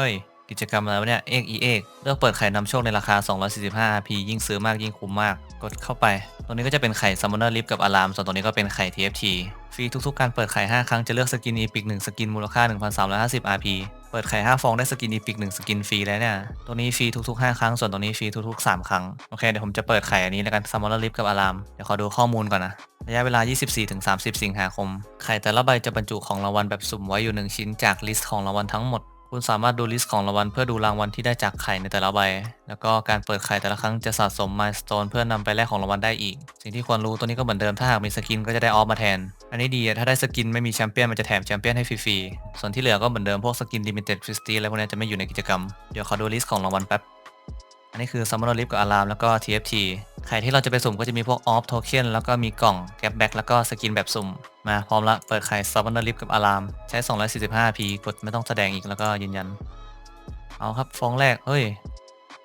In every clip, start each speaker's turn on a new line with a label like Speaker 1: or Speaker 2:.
Speaker 1: ฮ้ย กิจกรรมอะไรวเนี่ยเอกอีเอกเลือกเปิดไข่นำโชคในราคา 245 p ยิ่งซื้อมากยิ่งคุ้มมาก กดเข้าไป ตรงนี้ก็จะเป็นไข่ Summoner Lift กับ Alarm ส่วนตรงนี้ก็เป็นไข่ TFT ฟรีทุกๆการเปิดไข่ 5 ครั้งจะเลือกสกิน Epic 1สกินมูลค่า 1,350 RP เปิดไข่ 5 ฟองได้สกิน Epic 1สกินฟรีแล้วเนี่ย ตัวนี้ฟรีทุกๆ 5 ครั้ง ส่วนตัวนี้ฟรีทุกๆ 3 ครั้ง โอเค เดี๋ยวผมจะเปิดไข่อันนี้แล้วกัน Summoner Lift กับ Alarm เดี๋ยวขอดูข้อมูลก่อนนะ ระยะเวลา 24-30 สิงหาคม ไข่แต่ละใบจะบรรจุของรางวัลแบบสุ่มไว้อยู่ 1 ชิ้นจากลิสต์ของรางวัลทั้งหมด คุณสามารถดูลิสต์ของรางวัลเพื่อดูรางวัลที่ได้จากไข่ในแต่ละใบ แล้วก็การเปิดไข่แต่ละครั้งจะสะสมมายสเตนเพื่อนำไปแลกของรางวัลได้อีก สิ่งที่ควรรู้ตัวนี้ก็เหมือนเดิมถ้าหากมีสกินก็จะได้ออฟมาแทน อันนี้ดีถ้าได้สกินไม่มีแชมเปี้ยนมันจะแถมแชมเปี้ยนให้ฟรีๆ ส่วนที่เหลือก็เหมือนเดิมพวกสกินลิมิเต็ดฟิสตี้อะไรพวกนี้จะไม่อยู่ในกิจกรรม เดี๋ยวขอดูลิสต์ของรางวัลแป๊บ อันนี้คือ Summoner Lift กับ Alarm แล้วก็ TFT ไข่ที่เราจะไปสุ่มก็จะมีพวก Off Token แล้วก็มีกล่อง Gap Back แล้วก็สกินแบบสุ่ม มาพร้อมละ เปิดไข่ Summoner Lift กับ Alarm ใช้ 245p กดไม่ต้องแสดงอีกแล้วก็ยืนยัน เอาครับฟองแรก เฮ้ย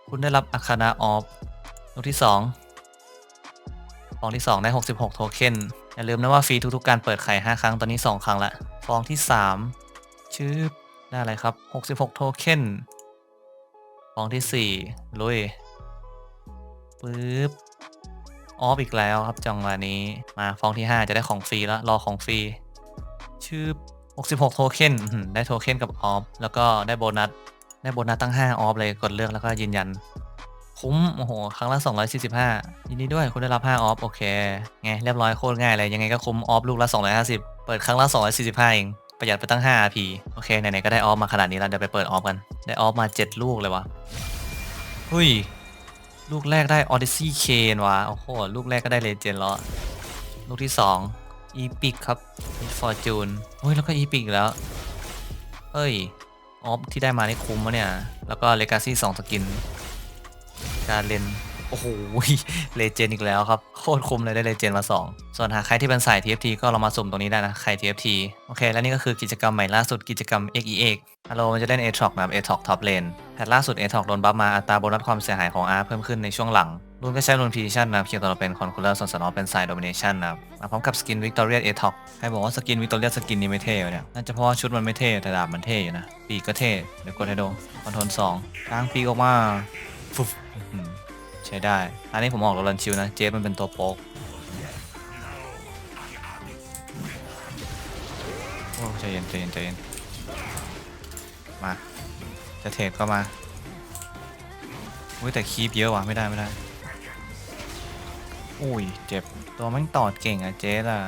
Speaker 1: คุณได้รับอาคานาออฟลูกที่ 2 ฟองที่ 2 ได้ 66 โทเค็นอย่าลืมนะว่าฟรีทุกๆการเปิดไข่ 5 ครั้งตอนนี้ 2 ครั้งละ ฟองที่ 3 ชื่อได้อะไรครับ 66 โทเค็นฟองที่ 4 ลุยปึ๊บ ออฟอีกแล้วครับจังหวะนี้มาฟองที่ 5 จะได้ของฟรีแล้วรอของฟรีชื่อ 66 โทเค็นได้โทเค็นกับออฟแล้วก็ได้โบนัสได้โบนัสตั้ง 5 ออฟเลยกดเลือกแล้วก็ยืนยัน คุ้ม โอ้โห ครั้งละ 245 ยินดีด้วยคุณได้รับ 5 ออฟ โอเค ไง เรียบร้อยโคตรง่ายเลย ยังไงก็คุ้มออฟลูกละ 250 เปิดครั้งละ 245 เอง ประหยัดไปตั้ง 5 RP โอเค ไหน ๆ ก็ได้ออฟมาขนาดนี้แล้วเดี๋ยวไปเปิดออฟกัน ได้ออฟมา 7 ลูกเลยวะหุย ลูกแรกได้ Odyssey Kane วะโอ้โห ลูกแรกก็ได้เลเจนแล้ว ลูกที่2 Epic ครับ Fortune เฮ้ย แล้วก็ Epic อีกแล้ว เฮ้ย ออฟที่ได้มานี่คุ้มวะเนี่ย แล้วก็ Legacy 2สกิน การเล่นโอ้โห เลเจนอีกแล้วครับ โคตรคุ้มเลยได้เลเจนมา 2 ส่วนหากใครที่เป็นสาย TFT ก็ลองมาสุ่มตรงนี้ได้นะ ใคร TFT โอเค และนี่ก็คือกิจกรรมใหม่ล่าสุดกิจกรรม x e x ฮัลโหลมันจะเล่น a t o x นะครับ a t o x Top Lane แพทล่าสุด a t o x โดนบัฟมาอัตราโบนัสความเสียหายของ R เพิ่มขึ้นในช่วงหลังรุ่นก็ใช้รุ่น Precision นะครับเพียงแต่เราเป็น Conqueror ส่วนสนอเป็นสาย Domination นะครับมาพร้อมกับสกิน Victoria a t o x ใครบอกว่าสกิน Victoria สกินนี้ไม่เท่วะเนี่ย น่าจะเพราะว่าชุดมันไม่เท่แต่ดาบมันเท่อยู่นะ ปีกก็เท่เดี๋ยวกดให้ดูคอนโทรล2กลางปีกออกมาฟุบอื้อหือใช้ได้ อันนี้ผมออกโรลันชิวนะ เจสมันเป็นตัวโป๊กโอ้ใจเย็นใจเย็นใจเย็นมา จะเทรดก็มาอุ้ยแต่คีบเยอะว่ะไม่ได้ไม่ได้ อุ้ยเจ็บตัวมันตอดเก่งอะเจสอะ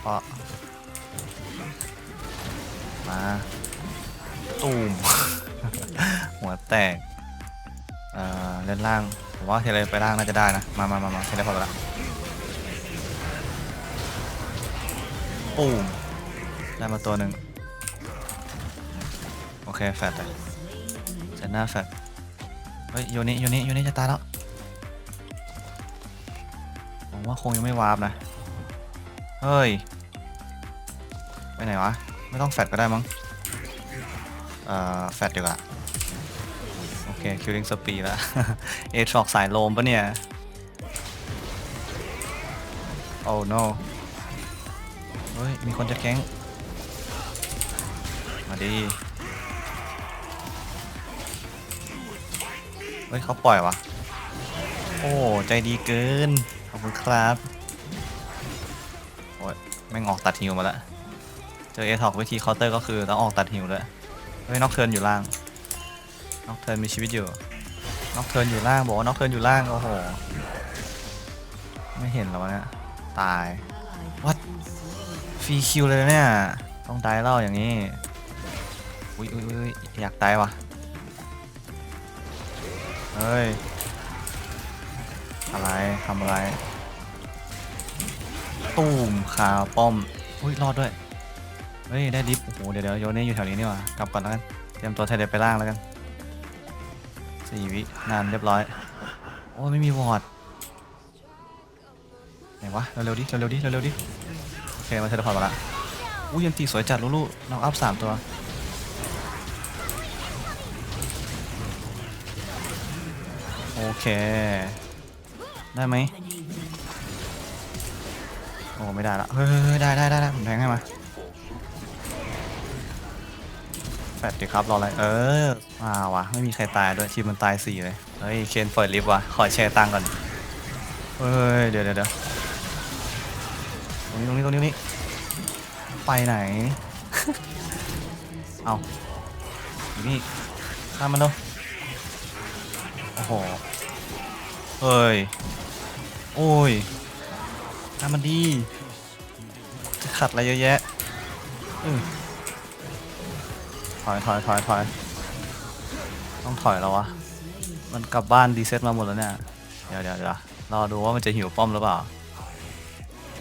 Speaker 1: เพราะมาตูม หัวแตก เอ่อเล่นล่าง ผมว่าเทเลไปล่างน่าจะได้นะ มามามามาเทเลพอไปละปูมได้มาตัวหนึ่ง เคแฟดเลยเซนหน้าแฟดเฮ้ยโยนี่โยนี่โยนี่จะตายแล้วผมว่าคงยังไม่วาร์ปนะ เฮ้ย ไปไหนวะ ไม่ต้องแฟดก็ได้มั้ง เอ่อ แฟดดีกว่า โอเค คิวริงสปีแล้ว เอทรอกสายโลมปะเนี่ย โอ้ no เฮ้ย มีคนจะแก๊ง มาดี ฮ้ยเขาปล่อยวะ โอ้ ใจดีเกิน ขอบคุณครับ โอ้ยไม่งออกตัดฮิวมาแล้ว เจอเอทอกวิธีเคาน์เตอร์ก็คือต้องออกตัดฮิวเลยเฮ้ยนอกเทิร์นอยู่ล่าง นอกเทิร์นมีชีวิตอยู่ นอกเทิร์นอยู่ล่างบอกว่านอกเทิร์นอยู่ล่าง โอ้โห ไม่เห็นแล้ววะเนี่ย ตาย วัดฟรีคิวเลยนะเนี่ย ต้องตายเล่าอย่างนี้ อุ้ยอุ้ยอุ้ยอยากตายวะ เฮ้ย อะไรทำอะไร ตูมขาป้อม อุ้ย รอดด้วย เฮ้ย ได้ดิฟโอ้โห เดี๋ยวเดี๋ยวโยนนี่อยู่แถวนี้นี่หว่ากลับก่อนแล้วกัน เตรียมตัวเทเลไปล่างแล้วกันสี่วินานเรียบร้อย โอ้ไม่มีวอร์ดไหนวะ เร็วๆดิ เร็วๆดิ เร็วๆดิ โอเค มาเทเลพอร์ตมาละอุ้ยยันตีสวยจัดลูกๆน้องอัพสามตัว โอ เค ได้ไหมโอ้ไม่ได้ละเฮ้ยได้ได้ได้ได้ผมแทงให้มาแฟดดิครับรออะไรเออมาวะไม่มีใครตายด้วยทีมมันตายสี่เลยเฮ้ยเคนเปิดลิฟต์วะขอแชร์ตังก่อนเฮ้ยเดี๋ยวเดี๋ยวเดี๋ยวตรงนี้ตรงนี้ตรงนี้นี้ไปไหน เอาอยู่นี่ข้ามมันเนาะโอ้โห เฮ้ย โอ้ยข้ามมันดี จะขัดอะไรเยอะแยะอืมถอยถอยถอยถอยต้องถอยแล้ววะ มันกลับบ้านรีเซ็ตมาหมดแล้วเนี่ย เดี๋ยวเดี๋ยวเดี๋ยวรอดูว่ามันจะหิวป้อมหรือเปล่า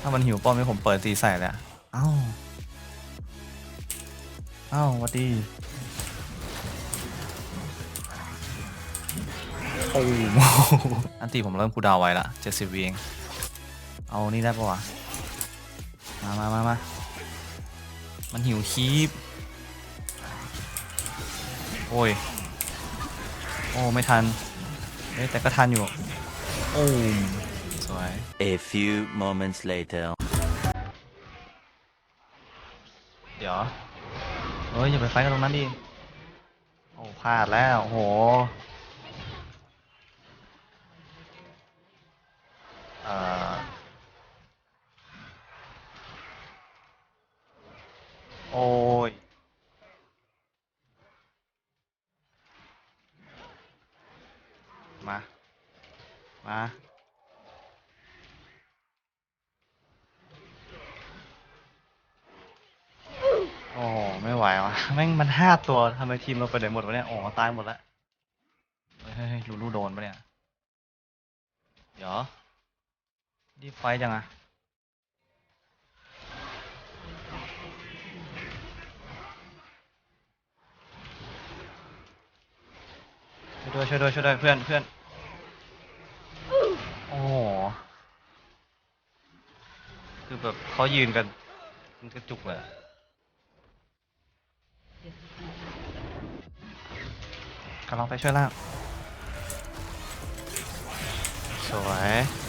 Speaker 1: ถ้ามันหิวป้อมให้ผมเปิดตีใส่เลยอะเอ้า เอ้าหวัดดี โอ้โหอันตีผมเริ่มคูลดาวน์ไว้ละเจ็ดสิบวิเองเอานี่ได้ปะวะ มามามามามันหิวคีบโอ้ย โอ้ ไม่ทันเอ้ยแต่ก็ทันอยู่ โอ้มสวย
Speaker 2: A few moments later.
Speaker 1: เดี๋ยวเฮ้ย อย่าไปไฟท์กันตรงนั้นดิ โอ้พลาดแล้ว โอ้โห เอ่อ โอ้ย มา มา โอ้ ไม่ไหววะแม่งมันห้าตัวทำไมทีมเราไปไหนหมดวะเนี่ยโอ้ตายหมดแล้ว เฮ้ยลูลูโดนปะเนี่ย เดี๋ยว รีไฟจังอะช่วยด้วยช่วยด้วยช่วยด้วยเพื่อนเพื่อน โอ้โห คือแบบเขายืนกันมันกระจุกเลยอะกำลังไปช่วยล่าง สวย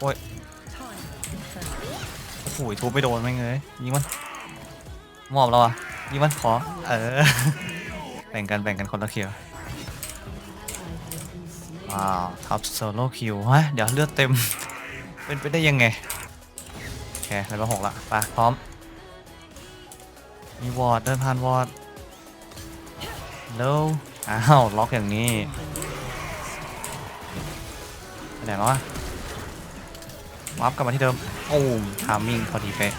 Speaker 1: โอ้ยโอ้โหทุบไม่โดนไม่งเลยยิงมันมอบแล้วอะยิงมันขอ เออ แบ่งกันแบ่งกันคนละคิวว้าวท็อปโซโล่คิวฮะเดี๋ยวเลือดเต็ม เป็นไปได้ยังไง โอเคเลเวลหกละไปพร้อม มีวอร์ดเดินผ่านวอร์ดแล้วอ้าว ล็อกอย่างนี้ไปไหนแล้ววะ วับกลับมาที่เดิม โอ้มทามมิ่งพอดีเป๊ะ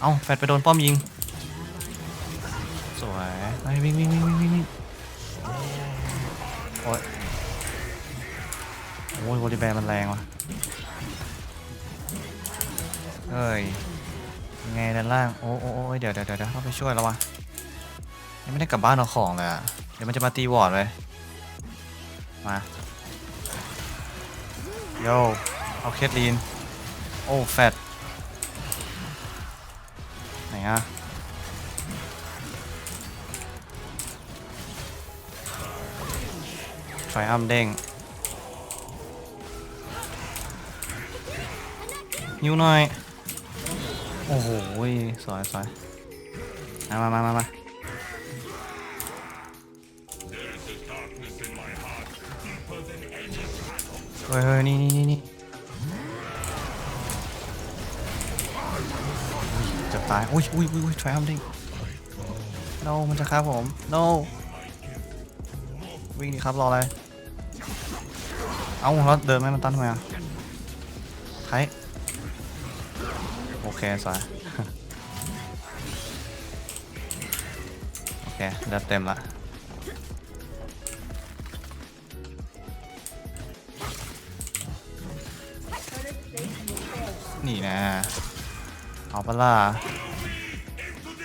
Speaker 1: เอ้า แฟดไปโดนป้อมยิง สวยไปวิ่งวิ่งวิ่งวิ่งวิ่งวิ่งโอ้ยโอ้ยวอลเลย์แบลมันแรงว่ะ เฮ้ยยังไงด้านล่างโอ้โอ้โอ้เดี๋ยวเดี๋ยวเดี๋ยวต้องไปช่วยแล้ววะยังไม่ได้กลับบ้านเอาของเลยอะเดี๋ยวมันจะมาตีวอร์ดเลย มา โย เอาเคทลีน โอ้ แฟตไหนอะไฟอัมเด้งนิ้วหน่อย โอ้โห สวยสวยมามามามามาเฮ้ยเฮ้ยนี่นี่นี่นี่ จะตายอุ้ยอุ้ยอุ้ยอุ้ยทรัมดิ้ง no มันจะฆ่าผม no วิ่งดิครับรออะไร เอาแล้วเดินไม่มันตันทำไมอะไทยโอเคสวยโอเคเลือดเต็มละนี่นะ เอาปะล่ะ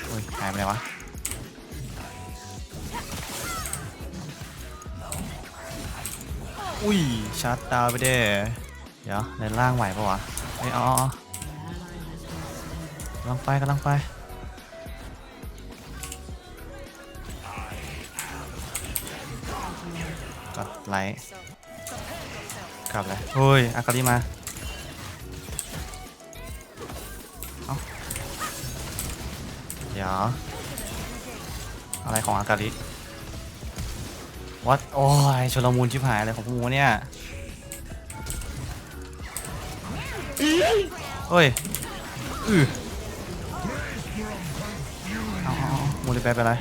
Speaker 1: อุ้ยหายไปไหนวะอุ้ยชัดดาวไปเด้เดี๋ยวในล่างไหวปะวะเอ้อ๋อกำลังไปกำลังไปกดไลค์กลับเลยเฮ้ยอากาลิมา ดี๋ยว อะไรของอากาลิวัดโอ้ยชลมูลชิบหายเลยของพวกมูเนี่ยเฮ้ยอือเอาเอาเอามูลิแปไปเลย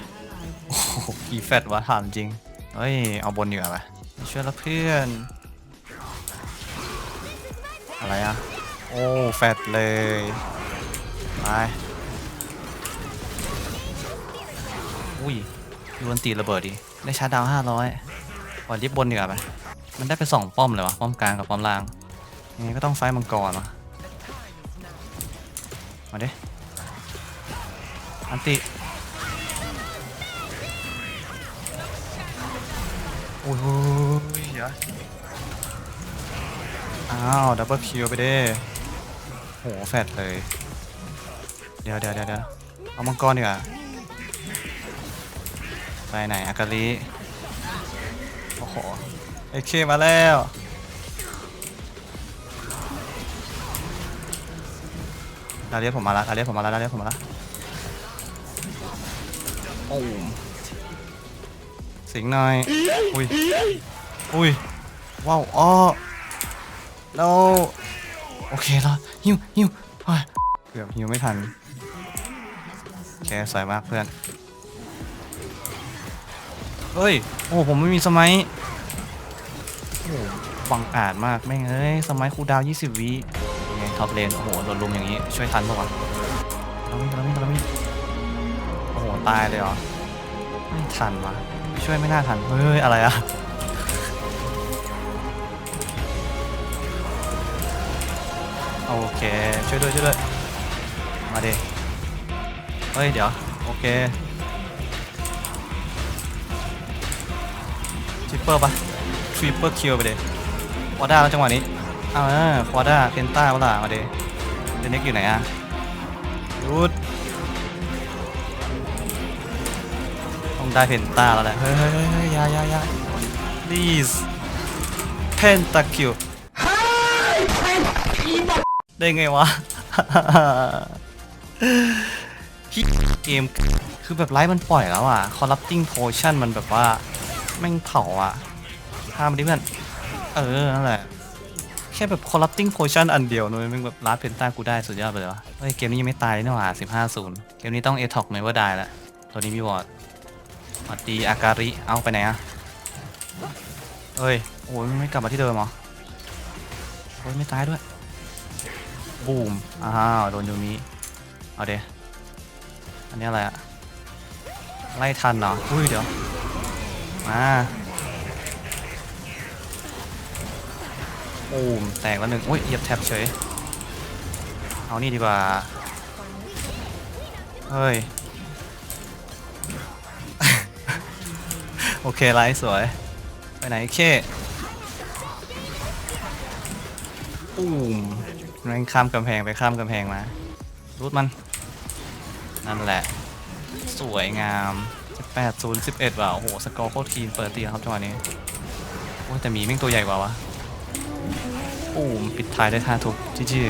Speaker 1: โอ้โหกีแฟตวะถามจริง เฮ้ย เอาบนดีกว่าไปช่วยละเพื่อน อะไรอะโอ้ แฟตเลย ไป อุ้ยยูนตีระเบิดดิได้ชาร์จดาวห้าร้อยขอรีบบนดีกว่าไปมันได้ไปสองป้อมเลยวะป้อมกลางกับป้อมล่างยังไงก็ต้องไฟมังกรวะมาดิอันติโอ้ยเดี๋ยวอ้าวดับเบิลคิวไปเด้โหแฟดเลยเดี๋ยวเดี๋ยวเดี๋ยวเดี๋ยวเอามังกรดีกว่า ไปไหนอากาลิโอ้โหเอเคมาแล้วดาเรียกผมมาแล้วดาเรียกผมมาแล้วดาเรียกผมมาแล้วโอ้มสิงหน่อยอุ้ยอุ้ยว้าวอ้อแล้วโอเคแล้วฮิวฮิวเฮ้ยเกือบฮิวไม่ทันโอเคสวยมากเพื่อน เฮ้ย โอ้ผมไม่มีสมัยโอ้บังอาจมากแม่งเอ้ย สมัยคูดาว 20 วิยังไงท็อปเลน โอ้โหโดนลุมอย่างนี้ ช่วยทันปะวะเรามีเรามีเรามีโอ้โห ตายเลยเหรอ ไม่ทันวะช่วยไม่น่าทัน เฮ้ย อะไรอะโอเค ช่วยด้วยช่วยด้วย มาดิเฮ้ย เดี๋ยว โอเค ริปเปอร์ปะทริปเปอร์คิวไปเลยควอด้าแล้วจังหวะนี้เอาเออควอด้าเพนต้าเวลามาเดเดนเน็กอยู่ไหนอะยุดต้องได้เพนต้าแล้วแหละ เฮ้ยเฮ้ยเฮ้ยยอยายายา please เพนตาคิวได้ไงวะพี่เกมคือแบบไลฟ์มันปล่อยแล้วอะ corrupting potion มันแบบว่า แม่งเผาอะห้ามดิเพื่อน เออ นั่นแหละ แค่แบบ corrupting potion อันเดียวนุ้ยแม่งแบบลาดเพนต้ากูได้สุดยอดไปเลยวะเฮ้ย เกมนี้ยังไม่ตายเลยนี่หว่า15 0เกมนี้ต้องเอท็อกไหมว่าได้แล้วตัวนี้มีวอร์ดสวัสดีอาการิ เอาไปไหนอะเฮ้ย โอ้ยไม่กลับมาที่เดิมหรอ โอ้ยไม่ตายด้วย บูม อ้าว โดนยูมิเอาเดอันนี้อะไรอะไล่ทันเหรอ อุ้ยเดี๋ยว มาโอ้มแตกแล้วหนึ่งอุ้ยเหยียบแท็บเฉย เอานี่ดีกว่า เฮ้ย โอเคไลท์สวย ไปไหนเคปูมแม่งข้ามกำแพงไปข้ามกำแพงมารูดมัน นั่นแหละ สวยงาม 8 0 11 ว่ะ โอ้โห สกอร์โคตรคีนเปิดตีครับจังหวะนี้ โอ้แต่หมีแม่งตัวใหญ่กว่าวะ โอ้มปิดท้ายได้ท่าทุบจีจี